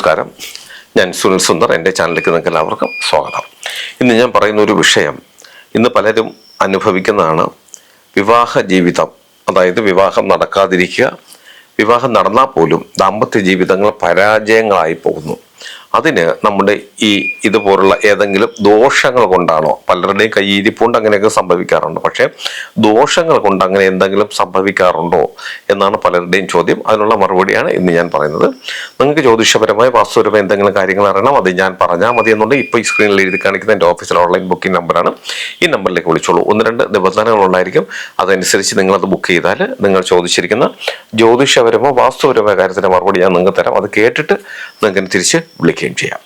നമസ്കാരം. ഞാൻ സുനിൽ സുന്ദർ എന്റെ ചാനലിലേക്ക് നിങ്ങൾക്ക് എല്ലാവർക്കും സ്വാഗതം. ഇന്ന് ഞാൻ പറയുന്ന ഒരു വിഷയം ഇന്ന് പലരും അനുഭവിക്കുന്നതാണ്. വിവാഹ ജീവിതം അതായത് വിവാഹം നടക്കാതിരിക്കുക വിവാഹം നടന്നാൽ പോലും ദാമ്പത്യ ജീവിതങ്ങൾ പരാജയങ്ങളായി പോകുന്നു. അതിന് നമ്മുടെ ഈ ഇതുപോലുള്ള ഏതെങ്കിലും ദോഷങ്ങൾ കൊണ്ടാണോ? പലരുടെയും കയ്യിരിപ്പുണ്ട് അങ്ങനെയൊക്കെ സംഭവിക്കാറുണ്ട്. പക്ഷേ ദോഷങ്ങൾ കൊണ്ട് അങ്ങനെ എന്തെങ്കിലും സംഭവിക്കാറുണ്ടോ എന്നാണ് പലരുടെയും ചോദ്യം. അതിനുള്ള മറുപടിയാണ് ഇന്ന് ഞാൻ പറയുന്നത്. നിങ്ങൾക്ക് ജ്യോതിഷപരമായ വാസ്തുപരമായ എന്തെങ്കിലും കാര്യങ്ങൾ അറിയണം അത് ഞാൻ പറഞ്ഞാൽ മതി എന്നുണ്ടെങ്കിൽ ഇപ്പോൾ ഈ സ്ക്രീനിൽ എഴുതി കാണിക്കുന്ന എന്റെ ഓഫീസിലെ ഓൺലൈൻ ബുക്കിംഗ് നമ്പറാണ് ഈ നമ്പറിലേക്ക് വിളിച്ചോളൂ. ഒന്ന് രണ്ട് നിബന്ധനകൾ ഉണ്ടായിരിക്കും. അതനുസരിച്ച് നിങ്ങളത് ബുക്ക് ചെയ്താൽ നിങ്ങൾ ചോദിച്ചിരിക്കുന്ന ജ്യോതിഷപരമോ വാസ്തുപരമോ കാര്യത്തിന്റെ മറുപടി ഞാൻ നിങ്ങൾക്ക് തരാം. അത് കേട്ടിട്ട് നിങ്ങൾക്ക് തിരിച്ച് വിളിക്കുകയും ചെയ്യാം.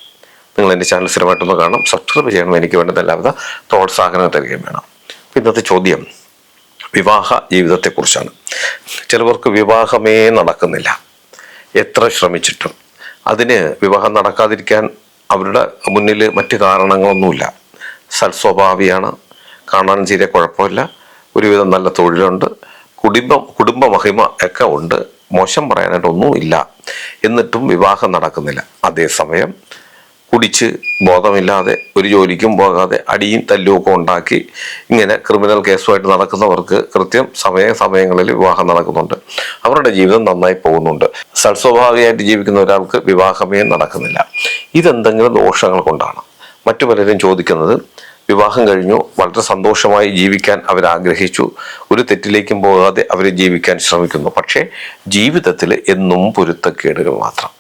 നിങ്ങൾ എന്റെ ചാനൽ സ്ഥിരമായിട്ടൊന്ന് കാണണം. സബ്സ്ക്രൈബ് ചെയ്യണം എനിക്ക് വേണ്ടത് എല്ലാവിധ പ്രോത്സാഹനം തരികയും വേണം. ഇന്നത്തെ ചോദ്യം വിവാഹ ജീവിതത്തെക്കുറിച്ചാണ്. ചിലവർക്ക് വിവാഹമേ നടക്കുന്നില്ല. എത്ര ശ്രമിച്ചിട്ടും അതിന് വിവാഹം നടക്കാതിരിക്കാൻ അവരുടെ മുന്നിൽ മറ്റു കാരണങ്ങളൊന്നുമില്ല. സൽസ്വഭാവിയാണ്. കാണാൻ തീരെ കുഴപ്പമില്ല. ഒരുവിധം നല്ല തൊഴിലുണ്ട്. കുടുംബം കുടുംബ മഹിമ ഒക്കെ ഉണ്ട്. മോശം പറയാനായിട്ടൊന്നുമില്ല എന്നിട്ടും വിവാഹം നടക്കുന്നില്ല. അതേസമയം കുടിച്ച് ബോധമില്ലാതെ ഒരു ജോലിക്കും പോകാതെ അടിയും തല്ലും ഒക്കെ ഉണ്ടാക്കി ഇങ്ങനെ ക്രിമിനൽ കേസുമായിട്ട് നടക്കുന്നവർക്ക് കൃത്യം സമയ സമയങ്ങളിൽ വിവാഹം നടക്കുന്നുണ്ട്. അവരുടെ ജീവിതം നന്നായി പോകുന്നുണ്ട്. സൽസ്വഭാവികമായിട്ട് ജീവിക്കുന്ന ഒരാൾക്ക് വിവാഹമേ നടക്കുന്നില്ല. ഇതെന്തെങ്കിലും ദോഷങ്ങൾ കൊണ്ടാണ്. മറ്റു പലരും ചോദിക്കുന്നത് വിവാഹം കഴിഞ്ഞു. വളരെ സന്തോഷമായി ജീവിക്കാൻ അവർ ആഗ്രഹിച്ചു ഒരു തെറ്റിലേക്കും പോകാതെ അവർ ജീവിക്കാൻ ശ്രമിക്കുന്നു. പക്ഷേ ജീവിതത്തിൽ എന്നും പൊരുത്തക്കേടുകൾ മാത്രം.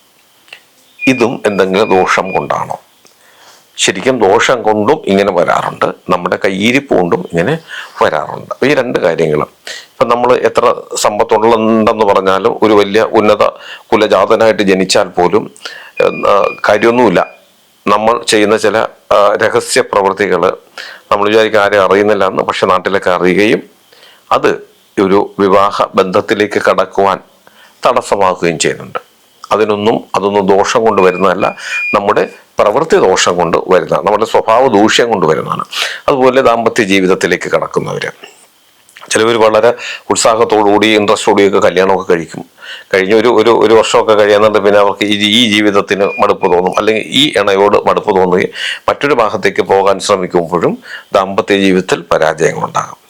ഇതും എന്തെങ്കിലും ദോഷം കൊണ്ടാണോ? ശരിക്കും ദോഷം കൊണ്ടും ഇങ്ങനെ വരാറുണ്ട്. നമ്മുടെ കയ്യിരിപ്പ് കൊണ്ടും ഇങ്ങനെ വരാറുണ്ട്. ഈ രണ്ട് കാര്യങ്ങളും. ഇപ്പം നമ്മൾ എത്ര സമ്പത്തുണ്ടെന്ന് പറഞ്ഞാലും ഒരു വലിയ ഉന്നത കുലജാതനായിട്ട് ജനിച്ചാൽ പോലും കാര്യമൊന്നുമില്ല. നമ്മൾ ചെയ്യുന്ന ചില രഹസ്യ പ്രവൃത്തികൾ നമ്മൾ വിചാരിക്കും ആരും അറിയുന്നില്ല എന്ന് പക്ഷെ നാട്ടിലൊക്കെ അറിയുകയും അത് ഒരു വിവാഹ ബന്ധത്തിലേക്ക് കടക്കുവാൻ തടസ്സമാക്കുകയും ചെയ്യുന്നുണ്ട്. അതിനൊന്നും അതൊന്നും ദോഷം കൊണ്ട് വരുന്നതല്ല. നമ്മുടെ പ്രവൃത്തി ദോഷം കൊണ്ട് വരുന്നതാണ്. നമ്മുടെ സ്വഭാവ ദൂഷ്യം കൊണ്ട് വരുന്നതാണ്. അതുപോലെ ദാമ്പത്യ ജീവിതത്തിലേക്ക് കടക്കുന്നവര്. ചിലവർ വളരെ ഉത്സാഹത്തോടുകൂടി ഇൻട്രസ്റ്റോടുകൂടിയൊക്കെ കല്യാണമൊക്കെ കഴിക്കും. കഴിഞ്ഞ ഒരു ഒരു ഒരു വർഷമൊക്കെ കഴിയുന്നുണ്ട് പിന്നെ അവർക്ക് ഈ ഈ ജീവിതത്തിന് മടുപ്പ് തോന്നും. അല്ലെങ്കിൽ ഈ ഇണയോട് മടുപ്പ് തോന്നുകയും മറ്റൊരു ഭാഗത്തേക്ക് പോകാൻ ശ്രമിക്കുമ്പോഴും ദാമ്പത്യ ജീവിതത്തിൽ പരാജയങ്ങൾ ഉണ്ടാകും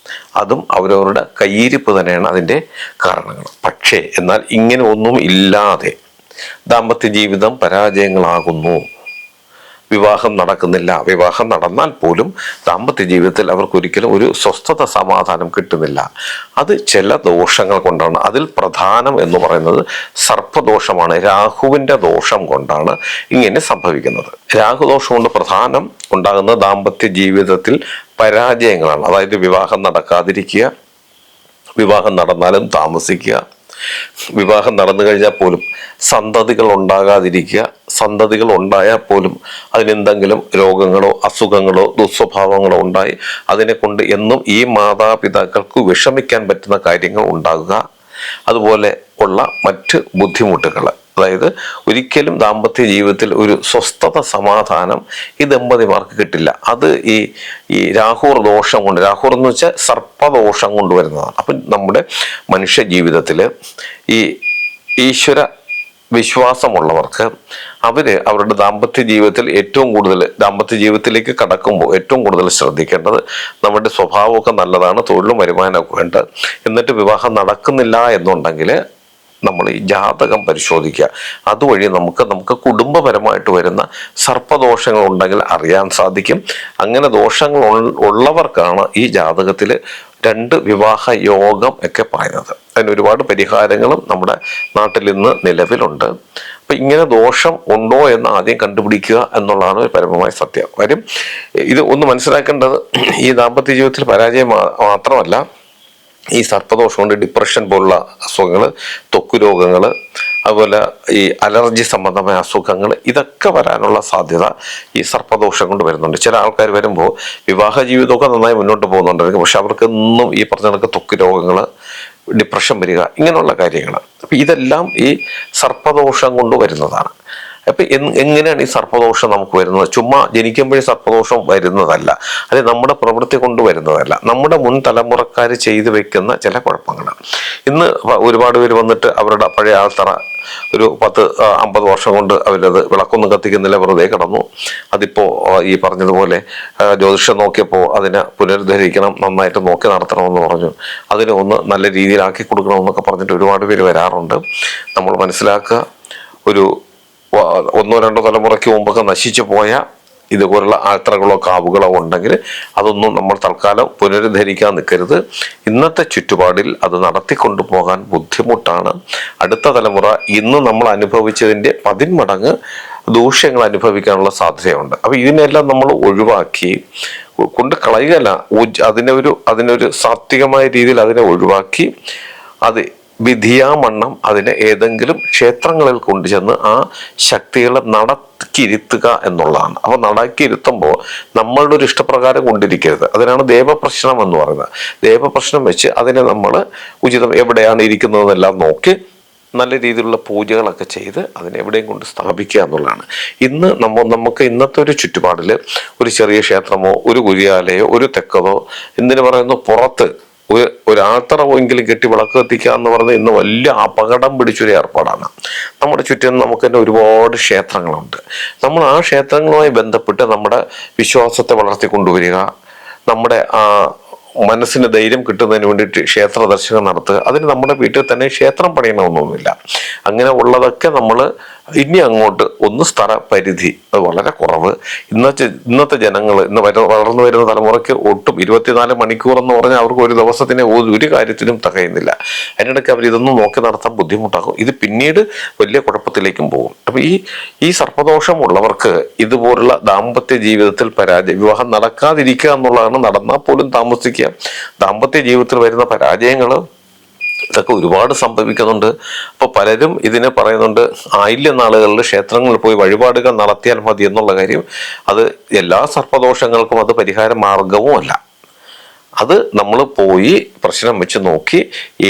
അതും അവരവരുടെ കയ്യിരിപ്പ് തന്നെയാണ് അതിന്റെ കാരണങ്ങൾ. പക്ഷേ എന്നാൽ ഇങ്ങനെ ഒന്നും ഇല്ലാതെ ദാമ്പത്യ ജീവിതം പരാജയങ്ങളാകുന്നു. വിവാഹം നടക്കുന്നില്ല. വിവാഹം നടന്നാൽ പോലും ദാമ്പത്യ ജീവിതത്തിൽ അവർക്ക് ഒരിക്കലും ഒരു സ്വസ്ഥത സമാധാനം കിട്ടുന്നില്ല. അത് ചില ദോഷങ്ങൾ കൊണ്ടാണ്. അതിൽ പ്രധാനം എന്ന് പറയുന്നത് സർപ്പദോഷമാണ് രാഹുവിന്റെ ദോഷം കൊണ്ടാണ് ഇങ്ങനെ സംഭവിക്കുന്നത്. രാഹുദോഷം കൊണ്ട് പ്രധാനം ഉണ്ടാകുന്ന ദാമ്പത്യ ജീവിതത്തിൽ പരാജയങ്ങളാണ്. അതായത് വിവാഹം നടക്കാതിരിക്കുക വിവാഹം നടന്നാലും താമസിക്കുക വിവാഹം നടന്നു കഴിഞ്ഞാൽ പോലും സന്തതികൾ ഉണ്ടാകാതിരിക്കുക സന്തതികൾ ഉണ്ടായാൽ പോലും അതിനെന്തെങ്കിലും രോഗങ്ങളോ അസുഖങ്ങളോ ദുസ്വഭാവങ്ങളോ ഉണ്ടായി അതിനെ കൊണ്ട് എന്നും ഈ മാതാപിതാക്കൾക്ക് വിഷമിക്കാൻ പറ്റുന്ന കാര്യങ്ങൾ ഉണ്ടാകുക. അതുപോലെ ഉള്ള മറ്റ് ബുദ്ധിമുട്ടുകൾ അതായത് ഒരിക്കലും ദാമ്പത്യ ജീവിതത്തിൽ ഒരു സ്വസ്ഥത സമാധാനം ഈ ദമ്പതിമാർക്ക് കിട്ടില്ല. അത് ഈ ഈ രാഹുർ ദോഷം കൊണ്ട് രാഹുർ എന്ന് വെച്ചാൽ സർപ്പദോഷം കൊണ്ടുവരുന്നതാണ്. അപ്പം നമ്മുടെ മനുഷ്യ ജീവിതത്തിൽ ഈ ഈശ്വര വിശ്വാസമുള്ളവർക്ക് അവർ അവരുടെ ദാമ്പത്യ ജീവിതത്തിൽ ഏറ്റവും കൂടുതൽ ദാമ്പത്യ ജീവിതത്തിലേക്ക് കടക്കുമ്പോൾ ഏറ്റവും കൂടുതൽ ശ്രദ്ധിക്കേണ്ടത് നമ്മുടെ സ്വഭാവമൊക്കെ നല്ലതാണ് തൊഴിലും വരുമാനമൊക്കെ ഉണ്ട് എന്നിട്ട് വിവാഹം നടക്കുന്നില്ല എന്നുണ്ടെങ്കിൽ നമ്മൾ ഈ ജാതകം പരിശോധിക്കുക. അതുവഴി നമുക്ക് നമുക്ക് കുടുംബപരമായിട്ട് വരുന്ന സർപ്പദോഷങ്ങൾ ഉണ്ടെങ്കിൽ അറിയാൻ സാധിക്കും. അങ്ങനെ ദോഷങ്ങൾ ഉള്ളവർക്കാണ് ഈ ജാതകത്തിൽ രണ്ട് വിവാഹ യോഗം ഒക്കെ പറയുന്നത് അതിന് ഒരുപാട് പരിഹാരങ്ങളും നമ്മുടെ നാട്ടിൽ ഇന്ന് നിലവിലുണ്ട്. അപ്പം ഇങ്ങനെ ദോഷം ഉണ്ടോ എന്ന് ആദ്യം കണ്ടുപിടിക്കുക എന്നുള്ളതാണ് ഒരു പരമമായ സത്യം. കാര്യം ഇത് ഒന്ന് മനസ്സിലാക്കേണ്ടത് ഈ ദാമ്പത്യ ജീവിതത്തിൽ പരാജയം മാത്രമല്ല ഈ സർപ്പദോഷം കൊണ്ട് ഡിപ്രഷൻ പോലുള്ള അസുഖങ്ങൾ ത്വക്ക് രോഗങ്ങൾ അതുപോലെ ഈ അലർജി സംബന്ധമായ അസുഖങ്ങൾ ഇതൊക്കെ വരാനുള്ള സാധ്യത ഈ സർപ്പദോഷം കൊണ്ട് വരുന്നുണ്ട്. ചില ആൾക്കാർ വരുമ്പോൾ വിവാഹ ജീവിതമൊക്കെ നന്നായി മുന്നോട്ട് പോകുന്നുണ്ടായിരിക്കും. പക്ഷെ അവർക്ക് ഇന്നും ഈ പറഞ്ഞ കണക്ക് ത്വക്ക് രോഗങ്ങൾ ഡിപ്രഷൻ വരിക ഇങ്ങനെയുള്ള കാര്യങ്ങൾ അപ്പം ഇതെല്ലാം ഈ സർപ്പദോഷം കൊണ്ട് വരുന്നതാണ്. അപ്പൊ എങ്ങനെയാണ് ഈ സർപ്പദോഷം നമുക്ക് വരുന്നത്? ചുമ്മാ ജനിക്കുമ്പോഴേ സർപ്പദോഷം വരുന്നതല്ല. അത് നമ്മുടെ പ്രവൃത്തി കൊണ്ട് വരുന്നതല്ല. നമ്മുടെ മുൻ തലമുറക്കാർ ചെയ്തു വെക്കുന്ന ചില കുഴപ്പങ്ങളാണ് ഇന്ന് ഒരുപാട് പേര് വന്നിട്ട് അവരുടെ പഴയ ആൾത്തറ ഒരു പത്ത് അമ്പത് വർഷം കൊണ്ട് അവരത് വിളക്കൊന്നും കത്തിക്കുന്നില്ല വെറുതെ കിടന്നു. അതിപ്പോ ഈ പറഞ്ഞതുപോലെ ജ്യോതിഷം നോക്കിയപ്പോൾ അതിനെ പുനരുദ്ധരിക്കണം നന്നായിട്ട് നോക്കി നടത്തണമെന്ന് പറഞ്ഞു. അതിനെ ഒന്ന് നല്ല രീതിയിലാക്കി കൊടുക്കണമെന്നൊക്കെ പറഞ്ഞിട്ട് ഒരുപാട് പേര് വരാറുണ്ട്. നമ്മൾ മനസ്സിലാക്കുക ഒരു ഒന്നോ രണ്ടോ തലമുറയ്ക്ക് മുമ്പൊക്കെ നശിച്ചു പോയ ഇതുപോലുള്ള ആൽത്തറകളോ കാവുകളോ ഉണ്ടെങ്കിൽ അതൊന്നും നമ്മൾ തൽക്കാലം പുനരുദ്ധരിക്കാൻ നിൽക്കരുത്. ഇന്നത്തെ ചുറ്റുപാടിൽ അത് നടത്തിക്കൊണ്ടു പോകാൻ ബുദ്ധിമുട്ടാണ്. അടുത്ത തലമുറ ഇന്ന് നമ്മൾ അനുഭവിച്ചതിന്റെ പതിന്മടങ്ങ് ദൂഷ്യങ്ങൾ അനുഭവിക്കാനുള്ള സാധ്യതയുണ്ട്. അപ്പോൾ ഇതിനെല്ലാം നമ്മൾ ഒഴിവാക്കി കൊണ്ട് കളയുകയല്ല അതിനെ ഒരു അതിനൊരു സാത്വികമായ രീതിയിൽ അതിനെ ഒഴിവാക്കി അത് വിധിയാമണ്ണം അതിനെ ഏതെങ്കിലും ക്ഷേത്രങ്ങളിൽ കൊണ്ടുചെന്ന് ആ ശക്തികളെ നടക്കിയിരുത്തുക എന്നുള്ളതാണ്. അപ്പോൾ നടക്കിയിരുത്തുമ്പോൾ നമ്മളുടെ ഒരു ഇഷ്ടപ്രകാരം കൊണ്ടിരിക്കരുത്. അതിനാണ് ദേവപ്രശ്നം എന്ന് പറയുന്നത്. ദേവപ്രശ്നം വെച്ച് അതിനെ നമ്മൾ ഉചിതം എവിടെയാണ് ഇരിക്കുന്നതെന്നെല്ലാം നോക്കി നല്ല രീതിയിലുള്ള പൂജകളൊക്കെ ചെയ്ത് അതിനെ എവിടെയും കൊണ്ട് സ്ഥാപിക്കുക എന്നുള്ളതാണ്. ഇന്ന് നമ്മ നമുക്ക് ഇന്നത്തെ ഒരു ചുറ്റുപാടിൽ ഒരു ചെറിയ ക്ഷേത്രമോ ഒരു കുരിയാലയോ ഒരു തെക്കതോ എന്തിനു പറയുന്നു പുറത്ത് ഒരു ഒരു കെട്ടി വിളക്ക് കത്തിക്കുക എന്ന് പറയുന്നത് ഇന്ന് വലിയ അപകടം പിടിച്ചൊരു ഏർപ്പാടാണ്. നമ്മുടെ ചുറ്റും നമുക്ക് തന്നെ ഒരുപാട് ക്ഷേത്രങ്ങളുണ്ട്. നമ്മൾ ആ ക്ഷേത്രങ്ങളുമായി ബന്ധപ്പെട്ട് നമ്മുടെ വിശ്വാസത്തെ വളർത്തിക്കൊണ്ടുവരിക നമ്മുടെ ആ മനസ്സിന് ധൈര്യം കിട്ടുന്നതിന് വേണ്ടിയിട്ട് ക്ഷേത്ര ദർശനം നടത്തുക. അതിന് നമ്മുടെ വീട്ടിൽ തന്നെ ക്ഷേത്രം പണിയണമെന്നൊന്നുമില്ല. അങ്ങനെ ഉള്ളതൊക്കെ നമ്മൾ ഇനി അങ്ങോട്ട് ഒന്ന് സ്ഥല പരിധി അത് വളരെ കുറവ്. ഇന്നത്തെ ഇന്നത്തെ ജനങ്ങൾ ഇന്ന് വളർന്നു വരുന്ന തലമുറയ്ക്ക് ഒട്ടും ഇരുപത്തിനാല് മണിക്കൂർ എന്ന് പറഞ്ഞാൽ അവർക്ക് ഒരു ദിവസത്തിന് ഒരു കാര്യത്തിനും തകയുന്നില്ല. അതിനിടയ്ക്ക് അവർ ഇതൊന്നും നോക്കി നടത്താൻ ബുദ്ധിമുട്ടാകും ഇത് പിന്നീട് വലിയ കുഴപ്പത്തിലേക്കും പോകും. അപ്പൊ ഈ ഈ സർപ്പദോഷമുള്ളവർക്ക് ഇതുപോലുള്ള ദാമ്പത്യ ജീവിതത്തിൽ പരാജയം വിവാഹം നടക്കാതിരിക്കുക എന്നുള്ളതാണ് നടന്നാൽ പോലും താമസിക്കുക. ദാമ്പത്യ ജീവിതത്തിൽ വരുന്ന പരാജയങ്ങൾ ഇതൊക്കെ ഒരുപാട് സംഭവിക്കുന്നുണ്ട്. അപ്പോൾ പലരും ഇതിനെ പറയുന്നുണ്ട് ആയില്യ നാളുകളിൽ ക്ഷേത്രങ്ങളിൽ പോയി വഴിപാടുകൾ നടത്തിയാൽ മതി എന്നുള്ള കാര്യം. അത് എല്ലാ സർപ്പദോഷങ്ങൾക്കും അത് പരിഹാര മാർഗവും അല്ല. അത് നമ്മൾ പോയി പ്രശ്നം വെച്ച് നോക്കി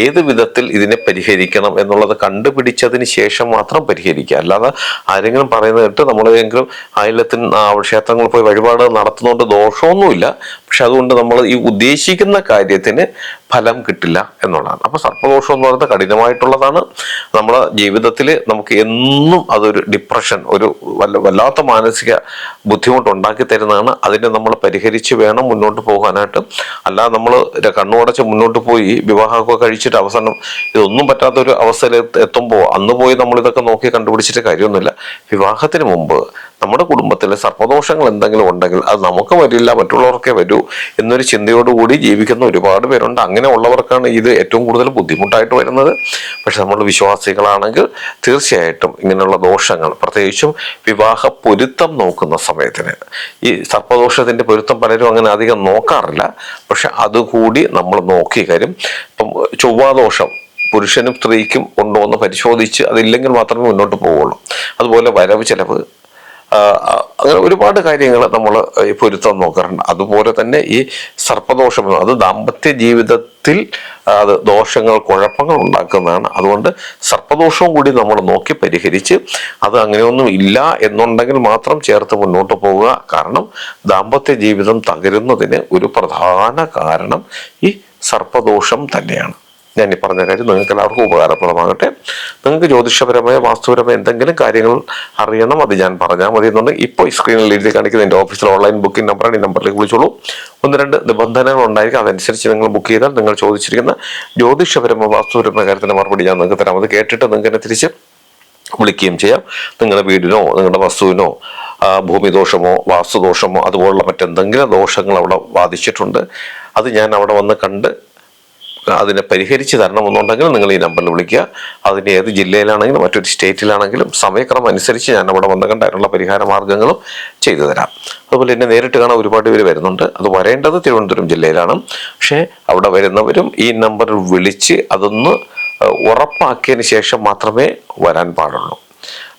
ഏത് വിധത്തിൽ ഇതിനെ പരിഹരിക്കണം എന്നുള്ളത് കണ്ടുപിടിച്ചതിന് ശേഷം മാത്രം പരിഹരിക്കുക. അല്ലാതെ ആരെങ്കിലും പറയുന്നത് കേട്ട് നമ്മളെങ്കിലും ആയില്യത്തിന് ആ ക്ഷേത്രങ്ങളിൽ പോയി വഴിപാട് നടത്തുന്നതുകൊണ്ട് ദോഷമൊന്നുമില്ല. പക്ഷെ അതുകൊണ്ട് നമ്മൾ ഈ ഉദ്ദേശിക്കുന്ന കാര്യത്തിന് ഫലം കിട്ടില്ല എന്നുള്ളതാണ്. അപ്പൊ സർപ്പദോഷം എന്ന് പറയുന്നത് കഠിനമായിട്ടുള്ളതാണ്. നമ്മുടെ ജീവിതത്തിൽ നമുക്ക് എന്നും അതൊരു ഡിപ്രഷൻ ഒരു വല്ല വല്ലാത്ത മാനസിക ബുദ്ധിമുട്ട് ഉണ്ടാക്കി തരുന്നതാണ്. അതിനെ നമ്മൾ പരിഹരിച്ച് വേണം മുന്നോട്ട് പോകാനായിട്ട്. അല്ലാതെ നമ്മൾ കണ്ണുടച്ച് മുന്നോട്ട് പോയി വിവാഹമൊക്കെ കഴിച്ചിട്ട് അവസാനം ഇതൊന്നും പറ്റാത്ത ഒരു അവസ്ഥയിൽ എത്തുമ്പോൾ അന്ന് പോയി നമ്മൾ ഇതൊക്കെ നോക്കി കണ്ടുപിടിച്ചിട്ട് കാര്യമൊന്നുമില്ല. വിവാഹത്തിന് മുമ്പ് നമ്മുടെ കുടുംബത്തിൽ സർപ്പദോഷങ്ങൾ എന്തെങ്കിലും ഉണ്ടെങ്കിൽ അത് നമുക്ക് വരില്ല മറ്റുള്ളവർക്കേ വരൂ എന്നൊരു ചിന്തയോടുകൂടി ജീവിക്കുന്ന ഒരുപാട് പേരുണ്ട്. അങ്ങനെ ഉള്ളവർക്കാണ് ഇത് ഏറ്റവും കൂടുതൽ ബുദ്ധിമുട്ടായിട്ട് വരുന്നത്. പക്ഷെ നമ്മൾ വിശ്വാസികളാണെങ്കിൽ തീർച്ചയായിട്ടും ഇങ്ങനെയുള്ള ദോഷങ്ങൾ പ്രത്യേകിച്ചും വിവാഹ പൊരുത്തം നോക്കുന്ന സമയത്തിന്. ഈ സർപ്പദോഷത്തിന്റെ പൊരുത്തം പലരും അങ്ങനെ അധികം നോക്കാറില്ല. പക്ഷെ അതുകൂടി നമ്മൾ നോക്കി കാര്യം ഇപ്പം ചൊവ്വാദോഷം പുരുഷനും സ്ത്രീക്കും ഉണ്ടോ എന്ന് പരിശോധിച്ച് അതില്ലെങ്കിൽ മാത്രമേ മുന്നോട്ട് പോവുള്ളൂ. അതുപോലെ വരവ് ചെലവ് അങ്ങനെ ഒരുപാട് കാര്യങ്ങൾ നമ്മൾ ഈ പൊരുത്തം നോക്കാറുണ്ട്. അതുപോലെ തന്നെ ഈ സർപ്പദോഷം അത് ദാമ്പത്യ ജീവിതത്തിൽ അത് ദോഷങ്ങൾ കുഴപ്പങ്ങൾ ഉണ്ടാക്കുന്നതാണ്. അതുകൊണ്ട് സർപ്പദോഷവും കൂടി നമ്മൾ നോക്കി പരിഹരിച്ച് അത് അങ്ങനെയൊന്നും ഇല്ല എന്നുണ്ടെങ്കിൽ മാത്രം ചേർത്ത് മുന്നോട്ട് പോവുക. കാരണം ദാമ്പത്യ ജീവിതം തകരുന്നതിന് ഒരു പ്രധാന കാരണം ഈ സർപ്പദോഷം തന്നെയാണ്. ഞാൻ ഈ പറഞ്ഞ കാര്യം നിങ്ങൾക്ക് എല്ലാവർക്കും ഉപകാരപ്രദമാകട്ടെ. നിങ്ങൾക്ക് ജ്യോതിഷപരമായ വാസ്തുപരമായ എന്തെങ്കിലും കാര്യങ്ങൾ അറിയണം അത് ഞാൻ പറഞ്ഞാൽ മതി എന്നുണ്ടെങ്കിൽ ഇപ്പോൾ ഈ സ്ക്രീനിൽ എഴുതി കാണിക്കുന്ന എന്റെ ഓഫീസിൽ ഓൺലൈൻ ബുക്കിംഗ് നമ്പറാണ് ഈ നമ്പറിലേക്ക് വിളിച്ചോളൂ. ഒന്ന് രണ്ട് നിബന്ധനകൾ ഉണ്ടായിരിക്കും. അതനുസരിച്ച് നിങ്ങൾ ബുക്ക് ചെയ്താൽ നിങ്ങൾ ചോദിച്ചിരിക്കുന്ന ജ്യോതിഷപരമായ വാസ്തുപരമായ കാര്യത്തിന്റെ മറുപടി ഞാൻ നിങ്ങൾക്ക് തരാം. അത് കേട്ടിട്ട് നിങ്ങൾക്ക് എന്നെ തിരിച്ച് വിളിക്കുകയും ചെയ്യാം. നിങ്ങളുടെ വീടിനോ നിങ്ങളുടെ വസ്തുവിനോ ഭൂമിദോഷമോ വാസ്തുദോഷമോ അതുപോലുള്ള മറ്റെന്തെങ്കിലും ദോഷങ്ങൾ അവിടെ ബാധിച്ചിട്ടുണ്ട്. അത് ഞാൻ അവിടെ വന്ന് കണ്ട് അതിനെ പരിഹരിച്ച് തരണമെന്നുണ്ടെങ്കിൽ നിങ്ങൾ ഈ നമ്പറിൽ വിളിക്കുക. അതിന് ഏത് ജില്ലയിലാണെങ്കിലും മറ്റൊരു സ്റ്റേറ്റിലാണെങ്കിലും സമയക്രമം അനുസരിച്ച് ഞാൻ അവിടെ വന്ന് കണ്ട് അതിനുള്ള പരിഹാര മാർഗങ്ങളും ചെയ്തു തരാം. അതുപോലെ എന്നെ നേരിട്ട് കാണാൻ ഒരുപാട് പേര് വരുന്നുണ്ട്. അത് വരേണ്ടത് തിരുവനന്തപുരം ജില്ലയിലാണ്. പക്ഷേ അവിടെ വരുന്നവരും ഈ നമ്പറിൽ വിളിച്ച് അതൊന്ന് ഉറപ്പാക്കിയതിന് ശേഷം മാത്രമേ വരാൻ പാടുള്ളൂ.